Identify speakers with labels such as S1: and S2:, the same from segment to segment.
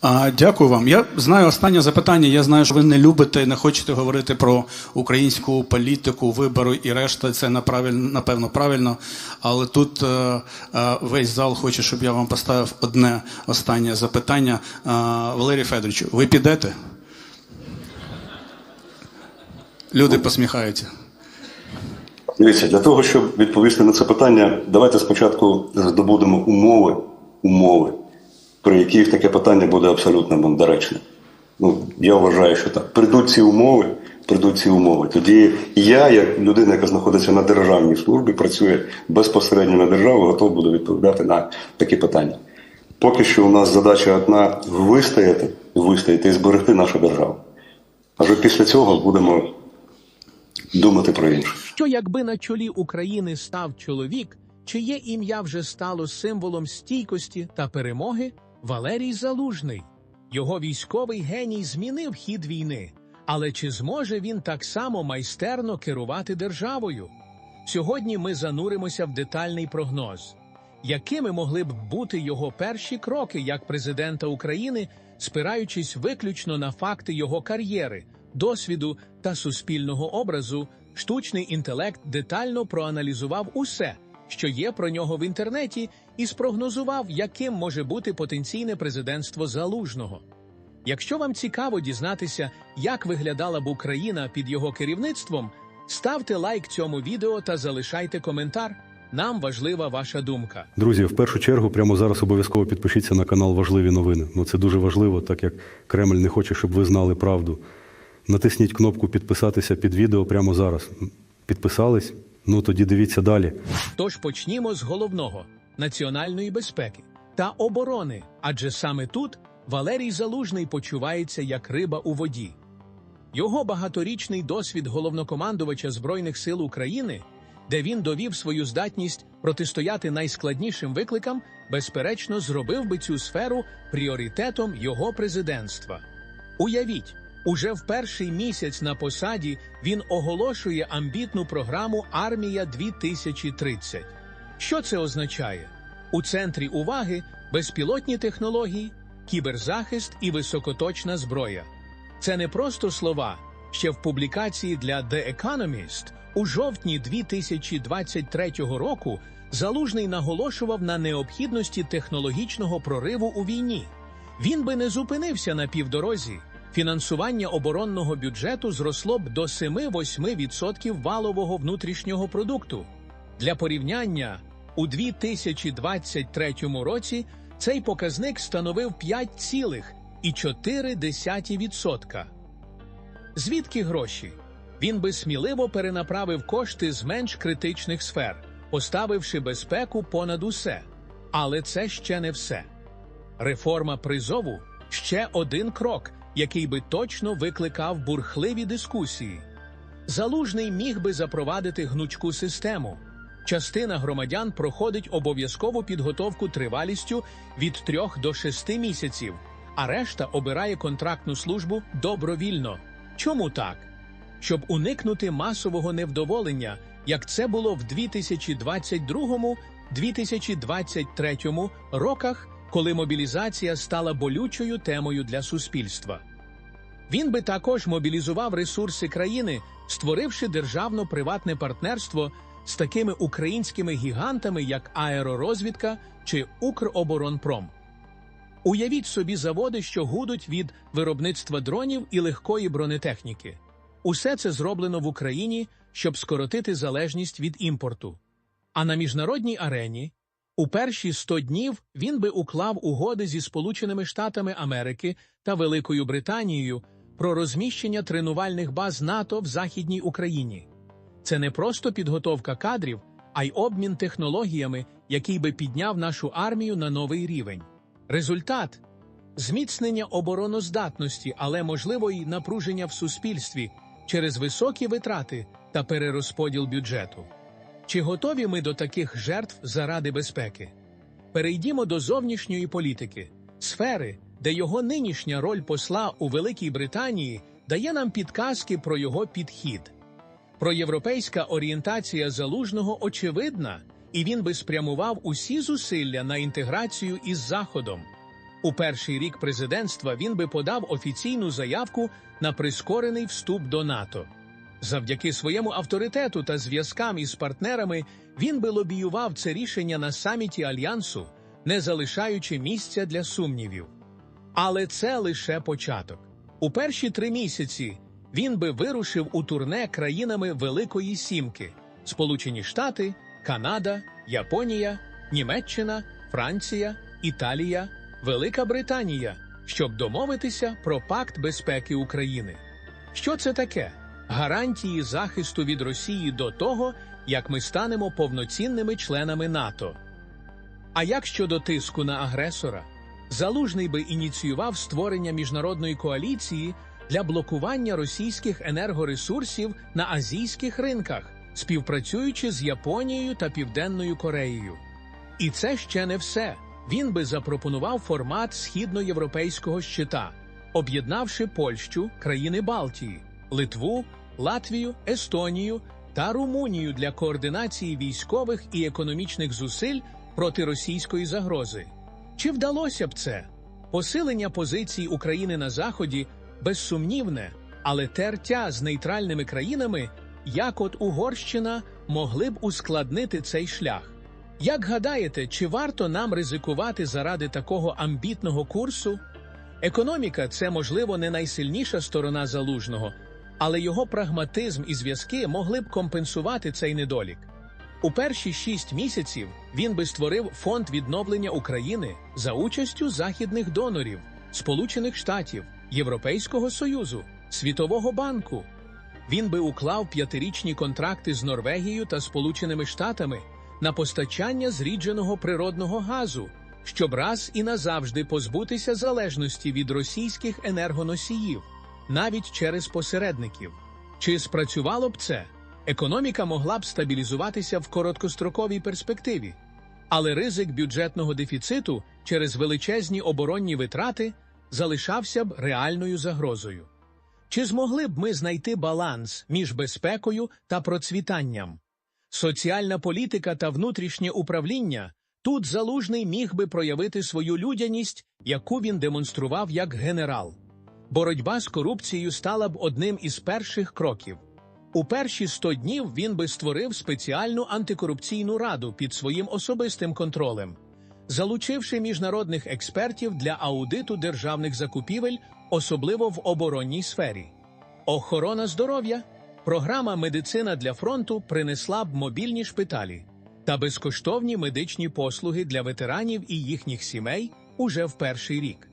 S1: А, дякую вам. Я знаю останнє запитання. Я знаю, що ви не любите не хочете говорити про українську політику, вибори і решта. Це напевно правильно. Але тут е, е, весь зал хоче, щоб я вам поставив одне останнє запитання. Е, Валерій Федорович, ви підете? Люди посміхаються.
S2: Дивіться, для того, щоб відповісти на це питання, давайте спочатку здобудемо умови, умови, при яких таке питання буде абсолютно доречне. Ну, я вважаю, що так. Прийдуть ці умови, прийдуть ці умови. Тоді я, як людина, яка знаходиться на державній службі, працює безпосередньо на державу, готов буду відповідати на такі питання. Поки що у нас задача одна вистояти, вистояти і зберегти нашу державу. А вже після цього будемо думати про інше.
S3: Що якби на чолі України став чоловік, чиє ім'я вже стало символом стійкості та перемоги Валерій Залужний. Його військовий геній змінив хід війни. Але чи зможе він так само майстерно керувати державою? Сьогодні ми зануримося в детальний прогноз. Якими могли б бути його перші кроки як президента України, спираючись виключно на факти його кар'єри, досвіду та суспільного образу, штучний інтелект детально проаналізував усе, що є про нього в інтернеті, і спрогнозував, яким може бути потенційне президентство залужного. Якщо вам цікаво дізнатися, як виглядала б Україна під його керівництвом, ставте лайк цьому відео та залишайте коментар. Нам важлива ваша думка.
S4: Друзі, в першу чергу, прямо зараз обов'язково підпишіться на канал Важливі новини. Ну це дуже важливо, так як Кремль не хоче, щоб ви знали правду. Натисніть кнопку підписатися під відео прямо зараз. Підписались? Ну тоді дивіться далі.
S3: Тож почнімо з головного національної безпеки та оборони, адже саме тут Валерій Залужний почувається як риба у воді. Його багаторічний досвід головнокомандувача Збройних сил України, де він довів свою здатність протистояти найскладнішим викликам, безперечно, зробив би цю сферу пріоритетом його президентства. Уявіть, уже в перший місяць на посаді він оголошує амбітну програму Армія 2030. Що це означає? У центрі уваги безпілотні технології, кіберзахист і високоточна зброя. Це не просто слова. Ще в публікації для The Economist у жовтні 2023 року Залужний наголошував на необхідності технологічного прориву у війні. Він би не зупинився на півдорозі. Фінансування оборонного бюджету зросло б до 7-8% валового внутрішнього продукту. Для порівняння, у 2023 році цей показник становив 5,4%. Звідки гроші? Він би сміливо перенаправив кошти з менш критичних сфер, поставивши безпеку понад усе. Але це ще не все. Реформа призову ще один крок, який би точно викликав бурхливі дискусії. Залужний міг би запровадити гнучку систему. Частина громадян проходить обов'язкову підготовку тривалістю від 3 до 6 місяців, а решта обирає контрактну службу добровільно. Чому так? Щоб уникнути масового невдоволення, як це було в 2022-2023 роках, коли мобілізація стала болючою темою для суспільства. Він би також мобілізував ресурси країни, створивши державно-приватне партнерство з такими українськими гігантами, як аеророзвідка чи Укроборонпром. Уявіть собі заводи, що гудуть від виробництва дронів і легкої бронетехніки. Усе це зроблено в Україні, щоб скоротити залежність від імпорту. А на міжнародній арені у перші 100 днів він би уклав угоди зі Сполученими Штатами Америки та Великою Британією про розміщення тренувальних баз НАТО в Західній Україні. Це не просто підготовка кадрів, а й обмін технологіями, який би підняв нашу армію на новий рівень. Результат зміцнення обороноздатності, але можливо й напруження в суспільстві через високі витрати та перерозподіл бюджету. Чи готові ми до таких жертв заради безпеки? Перейдімо до зовнішньої політики, сфери, де його нинішня роль посла у Великій Британії дає нам підказки про його підхід. Проєвропейська орієнтація залужного очевидна, і він би спрямував усі зусилля на інтеграцію із Заходом. У перший рік президентства він би подав офіційну заявку на прискорений вступ до НАТО. Завдяки своєму авторитету та зв'язкам із партнерами він би лобіював це рішення на саміті Альянсу, не залишаючи місця для сумнівів. Але це лише початок. У перші три місяці він би вирушив у турне країнами Великої Сімки: Сполучені Штати, Канада, Японія, Німеччина, Франція, Італія, Велика Британія, щоб домовитися про пакт безпеки України. Що це таке? Гарантії захисту від Росії до того, як ми станемо повноцінними членами НАТО. А як щодо тиску на агресора? Залужний би ініціював створення міжнародної коаліції для блокування російських енергоресурсів на азійських ринках, співпрацюючи з Японією та Південною Кореєю. І це ще не все. Він би запропонував формат східноєвропейського щита, об'єднавши Польщу, країни Балтії, Литву, Латвію, Естонію та Румунію для координації військових і економічних зусиль проти російської загрози. Чи вдалося б це? Посилення позицій України на Заході безсумнівне, але тертя з нейтральними країнами, як от Угорщина, могли б ускладнити цей шлях. Як гадаєте, чи варто нам ризикувати заради такого амбітного курсу? Економіка це, можливо, не найсильніша сторона залужного, але його прагматизм і зв'язки могли б компенсувати цей недолік. У перші шість місяців він би створив фонд відновлення України за участю західних донорів, Сполучених Штатів, Європейського Союзу, Світового банку. Він би уклав п'ятирічні контракти з Норвегією та Сполученими Штатами на постачання зрідженого природного газу, щоб раз і назавжди позбутися залежності від російських енергоносіїв, навіть через посередників. Чи спрацювало б це? Економіка могла б стабілізуватися в короткостроковій перспективі, але ризик бюджетного дефіциту через величезні оборонні витрати залишався б реальною загрозою. Чи змогли б ми знайти баланс між безпекою та процвітанням? Соціальна політика та внутрішнє управління тут залужний міг би проявити свою людяність, яку він демонстрував як генерал. Боротьба з корупцією стала б одним із перших кроків. У перші 100 днів він би створив спеціальну антикорупційну раду під своїм особистим контролем, залучивши міжнародних експертів для аудиту державних закупівель, особливо в оборонній сфері. Охорона здоров'я, програма Медицина для фронту принесла б мобільні шпиталі та безкоштовні медичні послуги для ветеранів і їхніх сімей уже в перший рік.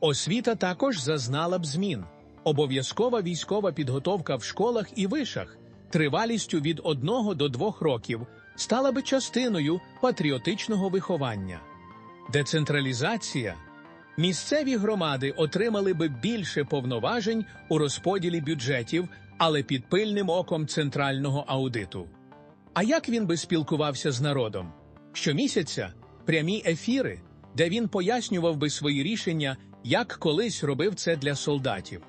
S3: Освіта також зазнала б змін. Обов'язкова військова підготовка в школах і вишах тривалістю від 1 до 2 років стала би частиною патріотичного виховання. Децентралізація. Місцеві громади отримали би більше повноважень у розподілі бюджетів, але під пильним оком центрального аудиту. А як він би спілкувався з народом? Щомісяця прямі ефіри, де він пояснював би свої рішення, як колись робив це для солдатів.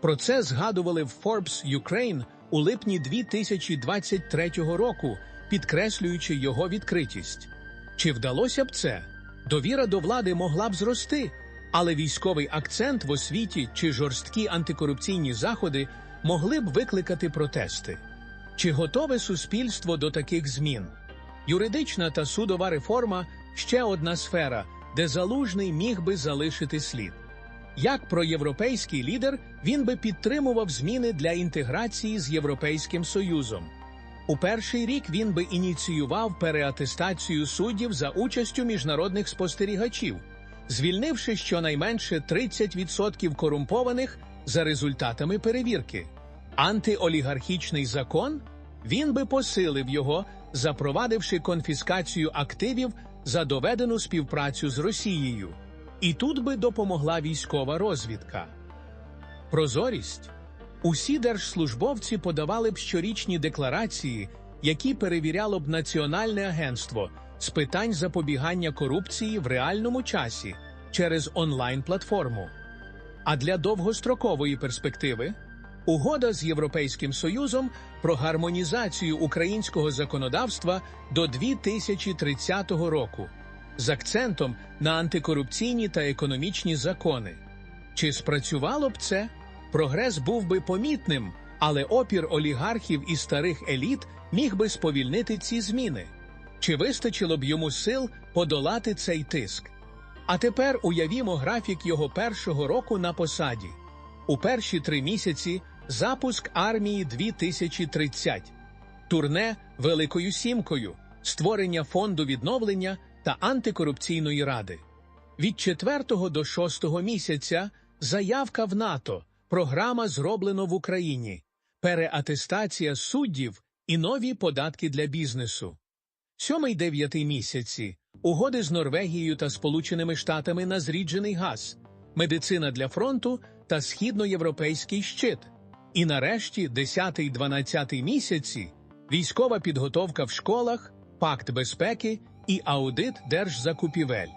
S3: Про це згадували в Forbes Ukraine у липні 2023 року, підкреслюючи його відкритість. Чи вдалося б це? Довіра до влади могла б зрости, але військовий акцент в освіті чи жорсткі антикорупційні заходи могли б викликати протести. Чи готове суспільство до таких змін? Юридична та судова реформа ще одна сфера, де залужний міг би залишити слід. Як проєвропейський лідер він би підтримував зміни для інтеграції з Європейським Союзом. У перший рік він би ініціював переатестацію суддів за участю міжнародних спостерігачів, звільнивши щонайменше 30% корумпованих за результатами перевірки. Антиолігархічний закон він би посилив його, запровадивши конфіскацію активів за доведену співпрацю з Росією. І тут би допомогла військова розвідка. Прозорість. Усі держслужбовці подавали б щорічні декларації, які перевіряло б Національне агентство з питань запобігання корупції в реальному часі через онлайн-платформу. А для довгострокової перспективи угода з Європейським Союзом про гармонізацію українського законодавства до 2030 року. з акцентом на антикорупційні та економічні закони. Чи спрацювало б це? Прогрес був би помітним, але опір олігархів і старих еліт міг би сповільнити ці зміни. Чи вистачило б йому сил подолати цей тиск? А тепер уявімо графік його першого року на посаді. У перші три місяці запуск армії 2030, турне Великою Сімкою, створення фонду відновлення та антикорупційної ради. Від 4 до 6 місяця заявка в НАТО, програма зроблено в Україні, переатестація суддів і нові податки для бізнесу. Сьомий дев'ятий місяці угоди з Норвегією та Сполученими Штатами на зріджений газ, медицина для фронту та східноєвропейський щит. І нарешті 10-12 місяці військова підготовка в школах, пакт безпеки і аудит держзакупівель.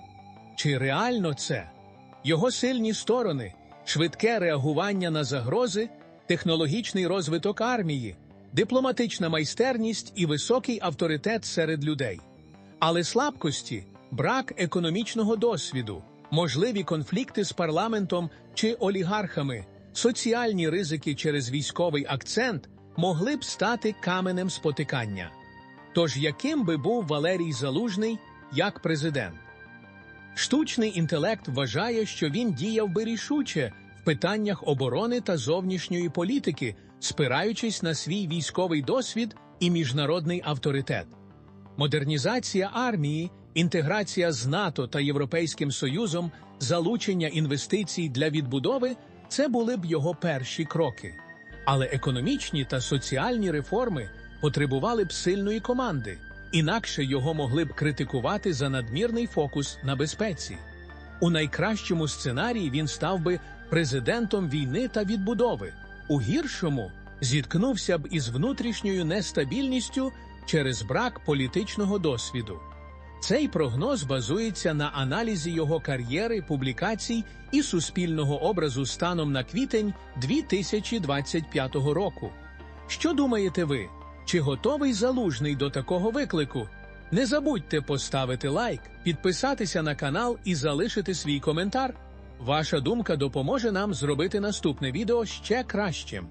S3: Чи реально це? Його сильні сторони, швидке реагування на загрози, технологічний розвиток армії, дипломатична майстерність і високий авторитет серед людей. Але слабкості, брак економічного досвіду, можливі конфлікти з парламентом чи олігархами, соціальні ризики через військовий акцент могли б стати каменем спотикання. Тож яким би був Валерій Залужний як президент? Штучний інтелект вважає, що він діяв би рішуче в питаннях оборони та зовнішньої політики, спираючись на свій військовий досвід і міжнародний авторитет. Модернізація армії, інтеграція з НАТО та Європейським Союзом, залучення інвестицій для відбудови це були б його перші кроки. Але економічні та соціальні реформи потребували б сильної команди, інакше його могли б критикувати за надмірний фокус на безпеці. У найкращому сценарії він став би президентом війни та відбудови, у гіршому зіткнувся б із внутрішньою нестабільністю через брак політичного досвіду. Цей прогноз базується на аналізі його кар'єри, публікацій і суспільного образу станом на квітень 2025 року. Що думаєте ви? Чи готовий залужний до такого виклику? Не забудьте поставити лайк, підписатися на канал і залишити свій коментар. Ваша думка допоможе нам зробити наступне відео ще кращим.